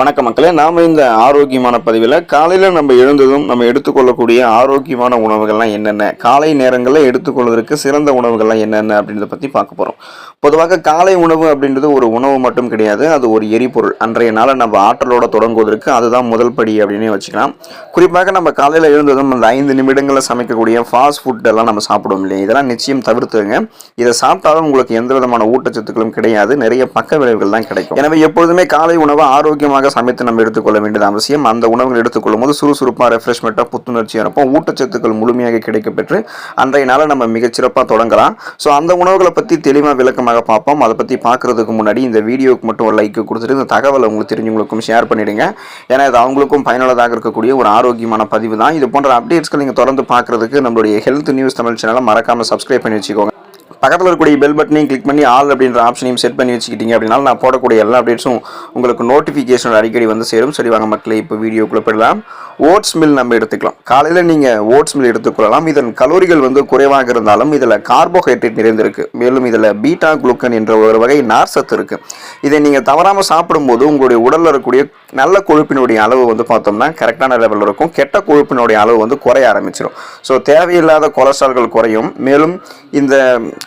வணக்க மக்களே நாம் இந்த ஆரோக்கியமான பதிவில் காலையில் நம்ம எழுந்ததும் நம்ம எடுத்துக்கொள்ளக்கூடிய ஆரோக்கியமான உணவுகள்லாம் என்னென்ன? காலை நேரங்களில் எடுத்துக்கொள்வதற்கு சிறந்த உணவுகள்லாம் என்னென்ன அப்படின்றத பற்றி பார்க்க போகிறோம் பொதுவாக காலை உணவு அப்படின்றது ஒரு உணவு மட்டும் கிடையாது அது ஒரு எரிபொருள். அன்றைய நாளை நம்ம ஆற்றலோட தொடங்குவதற்கு அதுதான் முதல் படி அப்படின்னே வச்சுக்கலாம். குறிப்பாக நம்ம காலையில் எழுந்ததும் அந்த ஐந்து நிமிடங்களில் சமைக்கக்கூடிய ஃபாஸ்ட் ஃபுட்டெல்லாம் நம்ம சாப்பிடுவோம் இல்லையா? இதெல்லாம் நிச்சயம் தவிர்த்துங்க இதை சாப்பிட்டாலும் உங்களுக்கு எந்த விதமான ஊட்டச்சத்துக்களும் கிடையாது நிறைய பக்க விளைவுகள் தான் கிடைக்கும். எனவே எப்பொழுதுமே காலை உணவை ஆரோக்கியமாக சமைத்து நம்ம எடுத்துக்கொள்ள வேண்டியது அவசியம். அந்த உணவுகள் எடுத்துக்கொள்ளும் போது சுறுசுறுப்பாக ரெஃப்ரெஷ்மெண்ட்டாக புத்துணர்ச்சியாக இருப்போம் ஊட்டச்சத்துக்கள் முழுமையாக கிடைக்கப்பெற்று அன்றைய நாளை நம்ம மிகச்சிறப்பாக தொடங்கலாம். ஸோ அந்த உணவுகளை பற்றி தெளிவாக விளக்கமாக பார்ப்போம். அதை பற்றி பார்க்குறதுக்கு முன்னாடி இந்த வீடியோவுக்கு மட்டும் ஒரு லைக் கொடுத்துட்டு இந்த தகவலை உங்களுக்கு தெரிஞ்சவங்களுக்கும் ஷேர் பண்ணிடுங்க. ஏன்னா இது அவங்களுக்கும் பயனுள்ளதாக இருக்கக்கூடிய ஒரு ஆரோக்கியமான பதிவு தான். இது போன்ற அப்டேட்ஸ்கள் நீங்கள் தொடர்ந்து பார்க்குறதுக்கு நம்மளுடைய ஹெல்த் நியூஸ் தமிழ் சேனலை மறக்காமல் சப்ஸ்கிரைப் பண்ணி வச்சுக்கோங்க. பக்கத்தில் இருக்கக்கூடிய பெல் பட்டனையும் கிளிக் பண்ணி ஆல் அப்படின்ற ஆப்ஷனையும் செட் பண்ணி வச்சுக்கிட்டீங்க அப்படின்னாலும் நான் போடக்கூடிய எல்லா அப்டேட்ஸும் உங்களுக்கு நோட்டிஃபிகேஷன் அடிக்கடி வந்து சேரும். சரி வாங்க மக்களை இப்போ வீடியோக்குள்ளே போயிடலாம். ஓட்ஸ் மில் நம்ம எடுத்துக்கலாம். காலையில் நீங்கள் ஓட்ஸ் மில் எடுத்துக்கொள்ளலாம் இதன் கலோரிகள் வந்து குறைவாக இருந்தாலும் இதில் கார்போஹைட்ரேட் நிறைந்திருக்கு. மேலும் இதில் பீட்டா குளுக்கன் என்ற ஒரு வகை நார் சத்து இருக்குது இதை நீங்கள் தவறாமல் சாப்பிடும்போது உங்களுடைய உடலில் இருக்கக்கூடிய நல்ல கொழுப்பினுடைய அளவு வந்து பார்த்தோம்னா கரெக்டான லெவலில் இருக்கும். கெட்ட கொழுப்பினுடைய அளவு வந்து குறைய ஆரம்பிச்சிடும் ஸோ தேவையில்லாத கொலஸ்ட்ரால்கள் குறையும். மேலும் இந்த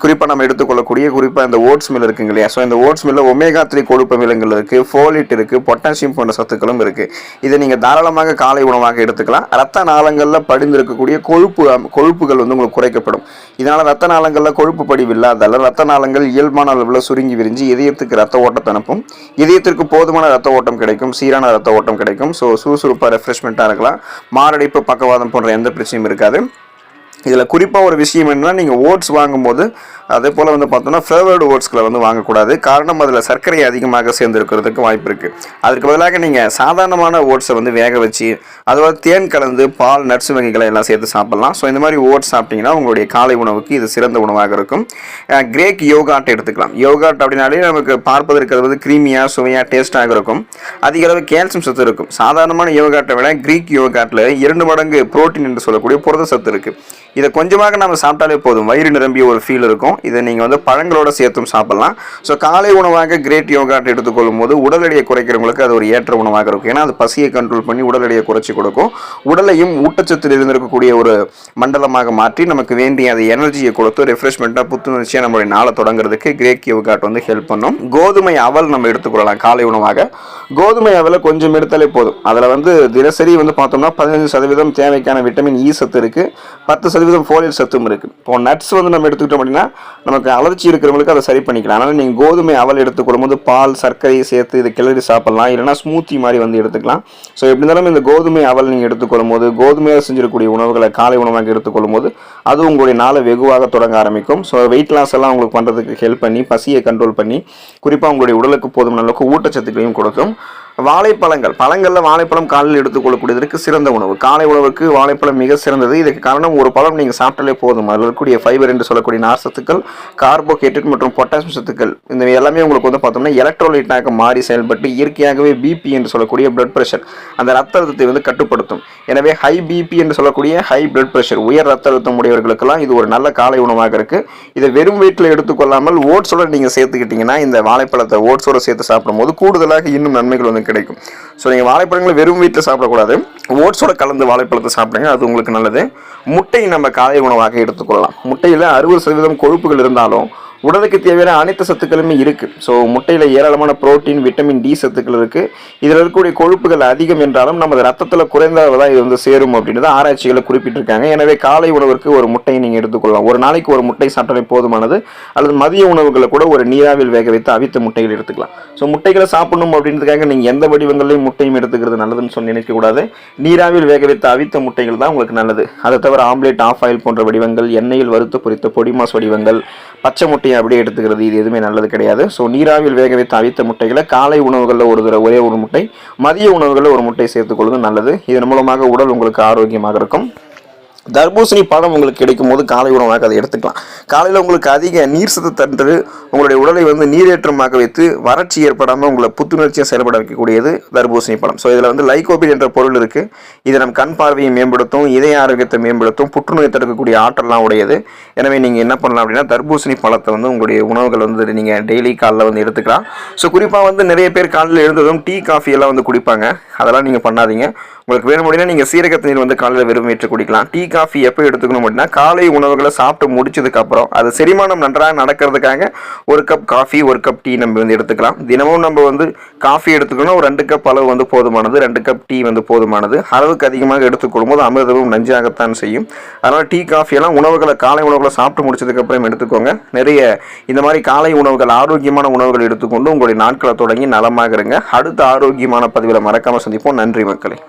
குறிப்பாக நம்ம எடுத்துக்கொள்ளக்கூடிய குறிப்பாக இந்த ஓட்ஸ் மில் இருக்குங்க இல்லையா? ஸோ இந்த ஓட்ஸ் மில்லில் ஒமேகா த்ரீ கொழுப்பு மிலங்கள் இருக்குது ஃபோலிட் இருக்குது பொட்டாசியம் போன்ற சத்துக்களும் இருக்குது இதை நீங்கள் தாராளமாக காலை உணவு உணவாக எடுத்துக்கலாம். ரத்த நாளங்களில் படிந்திருக்கக்கூடிய கொழுப்பு கொழுப்புகள் வந்து உங்களுக்கு குறைக்கப்படும். இதனால் ரத்த நாளங்களில் கொழுப்பு படிவு இல்லாதால ரத்த நாளங்கள் இயல்பான அளவில் சுருங்கி விரிஞ்சு இதயத்துக்கு ரத்த ஓட்டத்தை அனுப்பும். இதயத்திற்கு போதுமான ரத்த ஓட்டம் கிடைக்கும். சீரான ரத்த ஓட்டம் கிடைக்கும். ஸோ சுறுசுறுப்பாக ரெஃப்ரெஷ்மெண்ட்டாக இருக்கலாம். மாரடைப்பு பக்கவாதம் போன்ற எந்த பிரச்சனையும் இருக்காது. இதில் குறிப்பாக ஒரு விஷயம் என்னென்னா நீங்கள் ஓட்ஸ் வாங்கும்போது அதே போல் வந்து பார்த்தோம்னா ஃப்ளேவர்டு ஓட்ஸ்களை வந்து வாங்கக்கூடாது. காரணம் அதில் சர்க்கரை அதிகமாக சேர்ந்துருக்கிறதுக்கு வாய்ப்பு இருக்குது அதற்கு பதிலாக நீங்கள் சாதாரணமான ஓட்ஸை வந்து வேக வச்சு அதோட தேன் கலந்து பால் நட்ஸ் வகைகளை எல்லாம் சேர்த்து சாப்பிட்லாம். ஸோ இந்த மாதிரி ஓட்ஸ் சாப்பிட்டீங்கன்னா உங்களுடைய காலை உணவுக்கு இது சிறந்த உணவாக இருக்கும். கிரேக் யோகாட் எடுத்துக்கலாம். யோகாட் அப்படின்னாலே நமக்கு பார்ப்பதற்கு அது வந்து க்ரீமியாக சுவையாக டேஸ்ட்டாக இருக்கும். அதிக அளவு கால்சியம் சத்து இருக்கும். சாதாரணமான யோகாட்டை விட கிரீக் யோகாட்டில் இரண்டு மடங்கு புரோட்டீன் என்று சொல்லக்கூடிய புரத சத்து இருக்குது இதை கொஞ்சமாக நம்ம சாப்பிட்டாலே போதும். வயிறு நிரம்பிய ஒரு ஃபீல் இருக்கும். இதை நீங்கள் வந்து பழங்களோட சேர்த்தும் சாப்பிடலாம். ஸோ காலை உணவாக கிரேட் யோகாட் எடுத்துக்கொள்ளும் போது உடல் எடையை குறைக்கிறவங்களுக்கு அது ஒரு ஏற்ற உணவாக இருக்கும். ஏன்னா அது பசியை கண்ட்ரோல் பண்ணி உடல் எடையை குறைச்சி கொடுக்கும். உடலையும் ஊட்டச்சத்தில் இருந்திருக்கக்கூடிய ஒரு மண்டலமாக மாற்றி நமக்கு வேண்டிய அந்த எனர்ஜியை கொடுத்து ரெஃப்ரெஷ்மெண்ட்டாக புத்துணர்ச்சியாக நம்மளுடைய நாளை தொடங்குறதுக்கு கிரேட் யோகாட் வந்து ஹெல்ப் பண்ணும். கோதுமை அவல் நம்ம எடுத்துக்கொள்ளலாம் காலை உணவாக. கோதுமை அவலை கொஞ்சம் எடுத்தாலே போதும். அதில் வந்து தினசரி வந்து பார்த்தோம்னா பதினஞ்சு சதவீதம் தேவைக்கான விட்டமின் இ e சத்து இருக்குது பத்து சதவீதம் ஃபோலியல் சத்தும் இருக்குது இப்போ நட்ஸ் வந்து நம்ம எடுத்துக்கிட்டோம் அப்படின்னா நமக்கு அலர்ச்சி இருக்கிறவங்களுக்கு அதை சரி பண்ணிக்கலாம். அதனால் நீங்கள் கோதுமை அவல் எடுத்துக்கொள்ளும் போது பால் சர்க்கரையை சேர்த்து இதை கிளறி சாப்பிட்லாம். இல்லைனா ஸ்மூத்தி மாதிரி வந்து எடுத்துக்கலாம். ஸோ எப்படி இருந்தாலும் இந்த கோதுமை அவல் நீங்கள் எடுத்துக்கொள்ளும் போது கோதுமையாக செஞ்சிடக்கூடிய உணவுகளை காலை உணவாக எடுத்துக்கொள்ளும் போது அது உங்களுடைய நாளை வெகுவாக தொடங்க ஆரம்பிக்கும். ஸோ வெயிட் லாஸ் எல்லாம் உங்களுக்கு பண்ணுறதுக்கு ஹெல்ப் பண்ணி பசியை கண்ட்ரோல் பண்ணி குறிப்பாக உங்களுடைய உடலுக்கு போதுமான அளவுக்கு ஊட்டச்சத்துக்களையும் கொடுக்கும். வாழைப்பழங்கள். பழங்களில் வாழைப்பழம் காலையில் எடுத்துக்கொள்ளக்கூடியதற்கு சிறந்த உணவு. காலை உணவுக்கு வாழைப்பழம் மிக சிறந்தது. இதுக்கு காரணம் ஒரு பழம் நீங்கள் சாப்பிட்டாலே போதும். அதில் இருக்கக்கூடிய ஃபைபர் என்று சொல்லக்கூடிய நார்சத்துக்கள் கார்போஹைட்ரேட் மற்றும் பொட்டாசியம் சத்துக்கள் இந்த எல்லாமே உங்களுக்கு வந்து பார்த்தோம்னா எலக்ட்ரோலைட்டாக மாறி செயல்பட்டு இயற்கையாகவே பிபி என்று சொல்லக்கூடிய பிளட் ப்ரெஷர் அந்த ரத்த அழுத்தத்தை வந்து கட்டுப்படுத்தும். எனவே ஹை பிபி என்று சொல்லக்கூடிய ஹை பிளட் ப்ரெஷர் உயர் ரத்த அழுத்தம் உடையவர்களுக்கெல்லாம் இது ஒரு நல்ல காலை உணவாக இருக்குது இதை வெறும் வீட்டில் எடுத்துக்கொள்ளாமல் ஓட்ஸோட நீங்கள் சேர்த்துக்கிட்டிங்கன்னா இந்த வாழைப்பழத்தை ஓட்ஸோட சேர்த்து சாப்பிடும்போது கூடுதலாக இன்னும் நன்மைகள் வந்து கிடைக்கும். ஸோ நீங்கள் வாழைப்பழங்களை வெறும் வீட்டில் சாப்பிடக்கூடாது. ஓட்ஸோட கலந்து வாழைப்பழத்தை சாப்பிடுங்க அது உங்களுக்கு நல்லது. முட்டை நம்ம காலை உணவாக எடுத்துக்கொள்ளலாம். முட்டையில் அறுபது சதவீதம் கொழுப்புகள் இருந்தாலும் உடலுக்கு தேவையான அனைத்து சத்துக்களுமே இருக்குது ஸோ முட்டையில் ஏராளமான ப்ரோட்டீன் விட்டமின் டி சத்துக்கள் இருக்குது இதில் இருக்கக்கூடிய கொழுப்புகள் அதிகம் என்றாலும் நமது ரத்தத்தில் குறைந்த அளவு தான் இது வந்து சேரும் அப்படின்னு தான் ஆராய்ச்சிகளை குறிப்பிட்டிருக்காங்க. எனவே காலை உணவிற்கு ஒரு முட்டையை நீங்கள் எடுத்துக்கொள்ளலாம். ஒரு நாளைக்கு ஒரு முட்டை சாப்பிட்டாலே போதுமானது. அல்லது மதிய உணவுகளை கூட ஒரு நீராவில் வேக வைத்து அவித்த முட்டைகள் எடுத்துக்கலாம். ஸோ முட்டைகளை சாப்பிடணும் அப்படின்றதுக்காக நீங்கள் எந்த வடிவங்களையும் முட்டையும் எடுத்துக்கிறது நல்லதுன்னு சொல்லி நினைக்கக்கூடாது. நீராவில் வேக வைத்த அவித்த முட்டைகள் தான் உங்களுக்கு நல்லது. அதை தவிர ஆம்லேட் ஆஃப் ஆயில் போன்ற வடிவங்கள் எண்ணெயில் வறுத்து பொறித்த பொடிமாஸ் வடிவங்கள் பச்சை முட்டையை அப்படியே எடுத்துக்கிறது இது எதுவுமே நல்லது கிடையாது. ஸோ நீராவில் வேக வைத்து அவித்த முட்டைகளை காலை உணவுகளில் ஒரு தடவை ஒரே ஒரு முட்டை மதிய உணவுகளில் ஒரு முட்டை சேர்த்துக்கொள்வது நல்லது. இதன் மூலமாக உடல் உங்களுக்கு ஆரோக்கியமாக இருக்கும். தர்பூசணி பழம் உங்களுக்கு கிடைக்கும் போது காலை உணவாக அதை எடுத்துக்கலாம். காலையில் உங்களுக்கு அதிக நீர் சத்து தந்து உங்களுடைய உடலை வந்து நீரேற்றமாக வைத்து வறட்சி ஏற்படாமல் உங்களை புத்துணர்ச்சியாக செயல்பட வைக்கக்கூடியது தர்பூசணி பழம் ஸோ இதில் வந்து லைகோபின் என்ற பொருள் இருக்குது இது நம் கண் பார்வையை மேம்படுத்தும் இதய ஆரோக்கியத்தை மேம்படுத்தும் புற்றுநோய் தடுக்கக்கூடிய ஆற்றல்லாம் உடையது. எனவே நீங்கள் என்ன பண்ணலாம் அப்படின்னா தர்பூசணி பழத்தை வந்து உங்களுடைய உணவுகள் வந்து நீங்கள் டெய்லி காலைல வந்து எடுத்துக்கலாம். ஸோ குறிப்பாக வந்து நிறைய பேர் காலையில் எழுந்ததும் டீ காஃபி எல்லாம் வந்து குடிப்பாங்க. அதெல்லாம் நீங்கள் பண்ணாதீங்க. உங்களுக்கு வேணும் அப்படின்னா நீங்கள் சீரக தண்ணீர் வந்து காலையில் வெறும் வயிற்று குடிக்கலாம். டீ காஃபி எப்போ எடுத்துக்கணும் அப்படின்னா காலை உணவுகளை சாப்பிட்டு முடிச்சதுக்கப்புறம் அது செரிமானம் நன்றாக நடக்கிறதுக்காக ஒரு கப் காஃபி ஒரு கப் டீ நம்ம வந்து எடுத்துக்கலாம். தினமும் நம்ம வந்து காஃபி எடுத்துக்கணும் ஒரு ரெண்டு கப் அளவு வந்து போதுமானது ரெண்டு கப் டீ வந்து போதுமானது. அளவுக்கு அதிகமாக எடுத்துக்கொள்ளும் போது அமிர்தமும் நஞ்சாகத்தான் செய்யும். அதனால் டீ காஃபியெல்லாம் உணவுகளை காலை உணவுகளை சாப்பிட்டு முடிச்சதுக்கப்புறம் எடுத்துக்கோங்க. நிறைய இந்த மாதிரி காலை உணவுகள் ஆரோக்கியமான உணவுகள் எடுத்துக்கொண்டு உங்களுடைய நாட்களை தொடங்கி நலமாக இருங்க. அடுத்த ஆரோக்கியமான பதிவில் மறக்காமல் சந்திப்போம். நன்றி மக்களே.